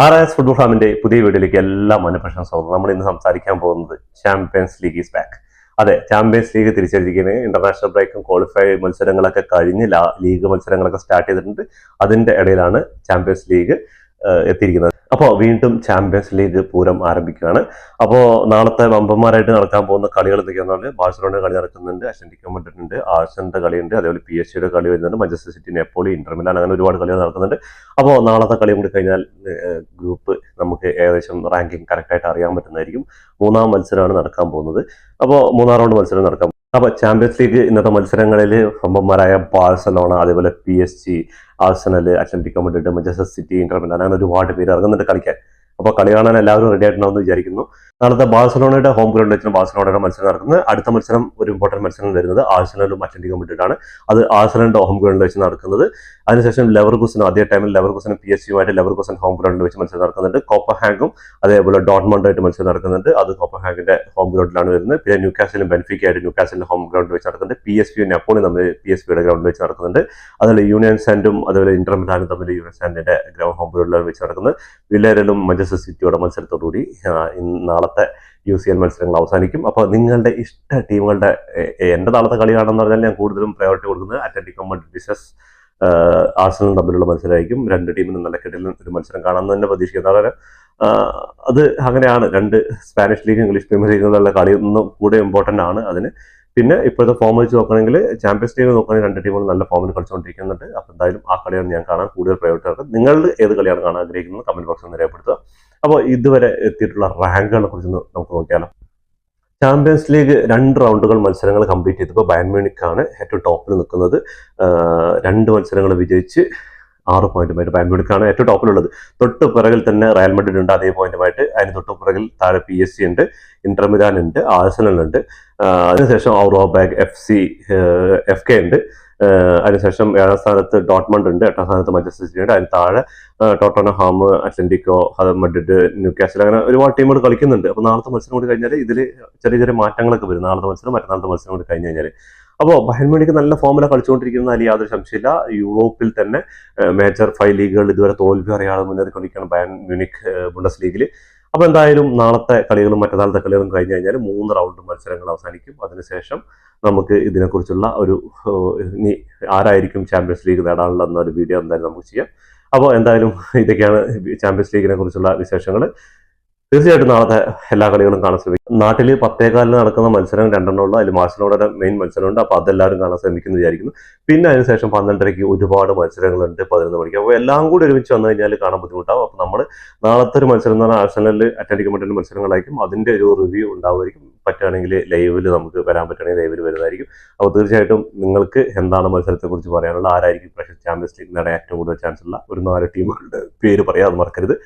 R S football ഫാമിന്റെ പുതിയ വീഡിയോയിലേക്ക് എല്ലാ മനഃപ്രശ്നം സ്വാഗതം. നമ്മൾ ഇന്ന് സംസാരിക്കാൻ പോകുന്നത് ചാമ്പ്യൻസ് ലീഗ് ഈസ് ബാക്ക് അതെ ചാമ്പ്യൻസ് ലീഗ് തിരിച്ചടിച്ചിരിക്കുന്നത് ഇന്റർനാഷണൽ ബ്രേക്കും ക്വാളിഫൈ മത്സരങ്ങളൊക്കെ കഴിഞ്ഞ് ലീഗ് മത്സരങ്ങളൊക്കെ സ്റ്റാർട്ട് ചെയ്തിട്ടുണ്ട്. അതിന്റെ ഇടയിലാണ് ചാമ്പ്യൻസ് ലീഗ് എത്തിയിരിക്കുന്നത്. അപ്പോൾ വീണ്ടും ചാമ്പ്യൻസ് ലീഗ് പൂരം ആരംഭിക്കുകയാണ്. അപ്പോൾ നാളത്തെ വമ്പന്മാരായിട്ട് നടക്കാൻ പോകുന്ന കളികൾ എന്തൊക്കെയാണെന്ന് പറഞ്ഞാൽ ബാഴ്സലോണ കളി നടക്കുന്നുണ്ട് അശ്വന്റിക്കോ മഡ്രിഡ് ഉണ്ട് ആഴ്സന്റെ കളിയുണ്ട് അതേപോലെ പി എസ് സിയുടെ കളി വരുന്നുണ്ട് Manchester City Napoli Inter Milan അങ്ങനെ ഒരുപാട് കളികൾ നടക്കുന്നുണ്ട്. അപ്പോൾ നാളത്തെ കളി കൂടി കഴിഞ്ഞാൽ ഗ്രൂപ്പ് നമുക്ക് ഏകദേശം റാങ്കിങ് കറക്റ്റായിട്ട് അറിയാൻ പറ്റുന്നതായിരിക്കും. മൂന്നാം മത്സരമാണ് നടക്കാൻ പോകുന്നത്. അപ്പോൾ മൂന്നാം റൗണ്ട് മത്സരം നടക്കാം അപ്പോൾ ചാമ്പ്യൻസ് ലീഗ് ഇന്നത്തെ മത്സരങ്ങളിൽ വമ്പന്മാരായ ബാഴ്സലോണ അതേപോലെ P S G Arsenal Atletico Madrid Manchester City Inter Milan അങ്ങനെ ഒരുപാട് പേര് ഇറങ്ങുന്നുണ്ട് കളിക്കാൻ. അപ്പോൾ കളി കാണാൻ എല്ലാവരും റെഡി ആയിട്ടുണ്ടാവും വിചാരിക്കുന്നു. നാളത്തെ ബാഴ്സലോണയുടെ ഹോം ഗ്രൗണ്ട് വെച്ചാണ് ബാഴ്സലോണയുടെ മത്സരം നടക്കുന്നത്. അടുത്ത മത്സരം ഒരു ഇമ്പോർട്ടന്റ് മത്സരം വരുന്നത്. ആഴ്സണലും അറ്റൻഡിക്കും വേണ്ടിയിട്ടാണ് അത് ആഴ്സണലിന്റെ ഹോം ഗ്രൗണ്ടിൽ വെച്ച് നടക്കുന്നത്. അതിനുശേഷം ലെവർ കുസിനും അതേ ടൈമിൽ ലെവർ കുസിനും പി എസ് യുമായിട്ട് ലെവർകുസൻ ഹോം ഗ്രൗണ്ടിൽ വെച്ച് മത്സരം നടക്കുന്നുണ്ട്. കോപ്പഹാഗും അതേപോലെ ഡോട്ട്മണ്ടായിട്ട് മത്സരം നടക്കുന്നുണ്ട്. അത് കോപ്പഹാഗിന്റെ ഹോം ഗ്രൗണ്ടിലാണ് വരുന്നത്. പിന്നെ ന്യൂ കാസിലും ബെൻഫിക്കായിട്ട് ന്യൂക്കാസിന്റെ ഹോം ഗ്രൗണ്ടിൽ വെച്ച് നടക്കുന്നുണ്ട്. പി എസ് പിയും നെപ്പോളി തമ്മിൽ പി എസ് പിയുടെ ഗ്രൗണ്ടിൽ വെച്ച് നടക്കുന്നുണ്ട്. അതുപോലെ യൂണിയൻ സാൻഡും അതുപോലെ ഇന്റർ മിലാനും തമ്മിൽ യൂണിയൻ സാൻഡിന്റെ ഗ്രൗണ്ട് ഹോം ഗ്രൗണ്ടിലാണ് വെച്ച് നടക്കുന്നത്. വില്ലേരലും മഞ്ചസ്റ്റർ സിറ്റിയുടെ മത്സരത്തോടുകൂടി നാളത്തെ യു സി എൽ മത്സരങ്ങൾ അവസാനിക്കും. അപ്പോൾ നിങ്ങളുടെ ഇഷ്ട ടീമുകളുടെ എന്റെ നാളത്തെ കളിയാണെന്ന് പറഞ്ഞാൽ ഞാൻ കൂടുതലും പ്രയോറിറ്റി കൊടുക്കുന്നത് അത്ലറ്റിക്കോ മഡ്രിഡ് ആർസണൽ തമ്മിലുള്ള മത്സരമായിരിക്കും. രണ്ട് ടീമിന് നല്ല കെട്ടിൽ ഒരു മത്സരം കാണാൻ തന്നെ പ്രതീക്ഷിക്കുന്നത് കാരണം അത് അങ്ങനെയാണ്. രണ്ട് Spanish league English premier league കളി ഒന്നും കൂടെ ഇമ്പോർട്ടന്റ് ആണ്. അതിന് പിന്നെ ഇപ്പോഴത്തെ ഫോം വെച്ച് നോക്കുകയാണെങ്കിൽ ചാമ്പ്യൻസ് ലീഗ് നോക്കുകയാണെങ്കിൽ രണ്ട് ടീമുകൾ നല്ല ഫോമിൽ കളിച്ചുകൊണ്ടിരിക്കുന്നുണ്ട് അപ്പോൾ എന്തായാലും ആ കളിയാണ് ഞാൻ കാണാൻ കൂടുതൽ പ്രയോറിറ്റി നടക്കുന്നത് നിങ്ങൾ ഏത് കളിയാണ് കാണാൻ ആഗ്രഹിക്കുന്നത്? കമന്റ് ബോക്സിൽ ഒന്ന് രേഖപ്പെടുത്തുക. അപ്പോൾ ഇതുവരെ എത്തിയിട്ടുള്ള റാങ്കുകളെ കുറിച്ച് നമുക്ക് നോക്കിയാലോ. ചാമ്പ്യൻസ് ലീഗ് രണ്ട് റൗണ്ടുകൾ മത്സരങ്ങൾ കംപ്ലീറ്റ് ചെയ്തപ്പോൾ ബയൺ ഏറ്റവും ടോപ്പിൽ നിൽക്കുന്നത്. രണ്ട് മത്സരങ്ങൾ വിജയിച്ച് ആറ് പോയിന്റുമായിട്ട് ബയൺ മ്യൂണിക്കാണ് ഏറ്റവും ടോപ്പിലുള്ളത്. തൊട്ട് പിറകിൽ തന്നെ റയൽ മഡ്രിഡ് ഉണ്ട് അതേ പോയിന്റുമായിട്ട്. അതിന് തൊട്ട് പിറകിൽ താഴെ പി എസ് സി ഉണ്ട് ഇന്റർ മിലാൻ ഉണ്ട് ആഴ്സണൽ ഉണ്ട്. അതിനുശേഷം ഔറോ ബാഗ് എഫ് സി എഫ് കെ ഉണ്ട്. അതിനുശേഷം ഏഴാം സ്ഥാനത്ത് ഡോട്ട്മണ്ട് ഉണ്ട് എട്ടാം സ്ഥാനത്ത് മഞ്ചസ്റ്റർ സിറ്റി ഉണ്ട്. അതിന് താഴെ Tottenham Atletico Madrid Newcastle അങ്ങനെ ഒരുപാട് ടീമുകൾ കളിക്കുന്നുണ്ട്. അപ്പോൾ നാളത്തെ മത്സരം കൂടി കഴിഞ്ഞാൽ ഇതിൽ ചെറിയ ചെറിയ മാറ്റങ്ങളൊക്കെ വരും. നാളത്തെ മത്സരം മറ്റന്നാളത്തെ മത്സരം കൂടി കഴിഞ്ഞു കഴിഞ്ഞാൽ അപ്പോൾ ബഹൻമണിക്ക് നല്ല ഫോമിലാണ് കളിച്ചുകൊണ്ടിരിക്കുന്ന അതിൽ യാതൊരു സംശയമില്ല. യൂറോപ്പിൽ തന്നെ മേജർ ഫൈവ് ലീഗുകൾ ഇതുവരെ തോൽവി അറിയാതെ മുന്നേറിക്കൊണ്ടിരിക്കുകയാണ് ബയൻ മ്യൂണിക് ബുണ്ടസ് ലീഗിൽ അപ്പോൾ എന്തായാലും നാളത്തെ കളികളും മറ്റന്നാളത്തെ കളികളും കഴിഞ്ഞ് കഴിഞ്ഞാൽ മൂന്ന് റൗണ്ട് മത്സരങ്ങൾ അവസാനിക്കും. അതിനുശേഷം നമുക്ക് ഇതിനെക്കുറിച്ചുള്ള ഒരു ഇനി ആരായിരിക്കും ചാമ്പ്യൻസ് ലീഗ് നേടാനുള്ള എന്നൊരു വീഡിയോ എന്തായാലും നമുക്ക് ചെയ്യാം. അപ്പോൾ എന്തായാലും ഇതൊക്കെയാണ് ചാമ്പ്യൻസ് ലീഗിനെ കുറിച്ചുള്ള വിശേഷങ്ങൾ തീർച്ചയായിട്ടും നാളത്തെ എല്ലാ കളികളും കാണാൻ ശ്രമിക്കും. നാട്ടിൽ പത്തേകാലിന് നടക്കുന്ന മത്സരം രണ്ടെണ്ണം ഉള്ളു അതിൽ മാർഷലോടെ മെയിൻ മത്സരമുണ്ട്. അപ്പോൾ അതെല്ലാവരും കാണാൻ ശ്രമിക്കുന്നു വിചാരിക്കുന്നു. പിന്നെ അതിനുശേഷം പന്ത്രണ്ടരയ്ക്ക് ഒരുപാട് മത്സരങ്ങളുണ്ട് പതിനൊന്ന് മണിക്ക്. അപ്പോൾ എല്ലാം കൂടി ഒരുമിച്ച് വന്നു കഴിഞ്ഞാൽ കാണാൻ ബുദ്ധിമുട്ടാവും. അപ്പോൾ നമ്മൾ നാളത്തെ ഒരു മത്സരം എന്ന് പറഞ്ഞാൽ ആഴ്സണലിൽ അറ്റാലിക് പറ്റുന്ന മത്സരങ്ങളായിരിക്കും. അതിന്റെ ഒരു റിവ്യൂ ഉണ്ടാവുമായിരിക്കും. പറ്റുകയാണെങ്കിൽ ലൈവിൽ നമുക്ക് വരാൻ പറ്റുകയാണെങ്കിൽ ലൈവിൽ വരുന്നതായിരിക്കും. അപ്പോൾ തീർച്ചയായിട്ടും നിങ്ങൾക്ക് എന്താണ് മത്സരത്തെക്കുറിച്ച് പറയാനുള്ള ആരായിരിക്കും പ്രഷർ ചാമ്പ്യൻസ് ലീഗ് നേടാൻ ഏറ്റവും കൂടുതൽ ചാൻസ് ഉള്ള? ഒരു നാല് ടീമുകളുടെ പേര് പറയാം അത് മറക്കരുത്.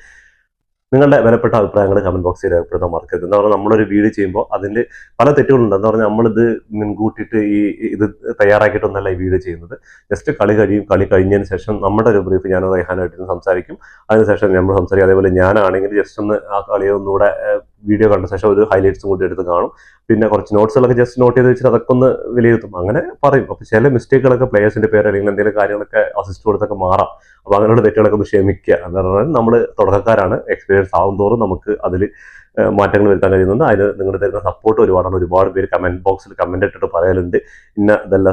നിങ്ങളുടെ വിലപ്പെട്ട അഭിപ്രായങ്ങൾ കമന്റ് ബോക്സിൽ രേഖപ്പെടുത്താൻ മറക്കരുത്. എന്താ പറയുക നമ്മളൊരു വീഡിയോ ചെയ്യുമ്പോൾ അതിന്റെ പല തെറ്റുകളുണ്ട്. എന്താ പറഞ്ഞാൽ നമ്മളിത് മുൻകൂട്ടിയിട്ട് ഈ ഇത് തയ്യാറാക്കിയിട്ടൊന്നല്ല ഈ വീഡിയോ ചെയ്യുന്നത്. ജസ്റ്റ് കളി കഴിയും കളി കഴിഞ്ഞതിന് ശേഷം നമ്മുടെ ഒരു ബ്രീഫ് ഞാൻ റൈഹാനായിട്ട് സംസാരിക്കും. അതിനുശേഷം നമ്മൾ സംസാരിക്കും. അതേപോലെ ഞാനാണെങ്കിൽ ജസ്റ്റ് ഒന്ന് ആ കളിയെ ഒന്നുകൂടെ വീഡിയോ കണ്ട ശേഷം ഒരു ഹൈലൈറ്റ്സും കൂടി എടുത്ത് കാണും. പിന്നെ കുറച്ച് നോട്ട്സുകളൊക്കെ ജസ്റ്റ് നോട്ട് ചെയ്ത് വെച്ചിട്ട് അതൊക്കെ ഒന്ന് വിലയിരുത്തും. അങ്ങനെ പറയും. അപ്പോൾ ചില മിസ്റ്റേക്കുകളൊക്കെ പ്ലേയേഴ്സിന്റെ പേര് അല്ലെങ്കിൽ എന്തെങ്കിലും കാര്യങ്ങളൊക്കെ അസിസ്റ്റ് കൊടുത്തൊക്കെ മാറാം. അപ്പോൾ അങ്ങനെയുള്ള തെറ്റുകളൊക്കെ ഒന്ന് ക്ഷമിക്കുക. എന്ന് പറഞ്ഞാൽ നമ്മൾ തുടക്കക്കാരാണ്. എക്സ്പീരിയൻസ് ആവും തോറും നമുക്ക് അതിൽ മാറ്റങ്ങൾ വരുത്താൻ കഴിയുന്നുണ്ട്. അതിന് നിങ്ങൾ തരുന്ന സപ്പോർട്ട് ഒരുപാടാണ്. ഒരുപാട് പേര് കമന്റ് ബോക്സിൽ കമന്റ് ഇട്ടിട്ട് പറയലുണ്ട്. ഇന്ന ഇതല്ല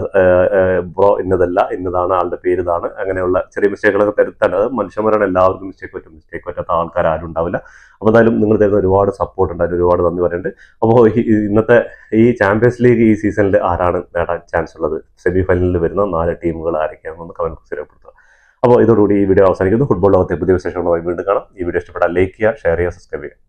ബ്രോ ഇന്നതല്ല ഇന്നതാണ് ആളുടെ പേര് ഇതാണ് അങ്ങനെയുള്ള ചെറിയ മിസ്റ്റേക്കുകളൊക്കെ തരുത്താൻ അത് മനുഷ്യന്മാരാണ് എല്ലാവർക്കും മിസ്റ്റേക്ക് പറ്റും. മിസ്റ്റേക്ക് പറ്റാത്ത ആൾക്കാർ ആരും ഉണ്ടാവില്ല. അപ്പോൾ എന്തായാലും നിങ്ങൾ തരുന്ന ഒരുപാട് സപ്പോർട്ട് ഉണ്ട്. അതിന് ഒരുപാട് നന്ദി പറയുന്നുണ്ട്. അപ്പോൾ ഇന്നത്തെ ഈ ചാമ്പ്യൻസ് ലീഗ് ഈ സീസണിൽ ആരാണ് നേടാൻ ചാൻസ് ഉള്ളത്? സെമി ഫൈനലിൽ വരുന്ന നാല് ടീമുകൾ ആരൊക്കെയാണെന്ന് കമന്റ് ബോക്സിൽ രേഖപ്പെടുത്തുക. അപ്പോൾ ഇതോടുകൂടി ഈ വീഡിയോ അവസാനിക്കുന്നു. ഫുട്ബോൾ ലോകത്തെ പുതിയ വിശേഷങ്ങളുമായി വീണ്ടും കാണാം. ഈ വീഡിയോ ഇഷ്ടപ്പെട്ടാൽ ലൈക്ക് ചെയ്യുക ഷെയർ ചെയ്യുക സബ്സ്ക്രൈബ് ചെയ്യുക.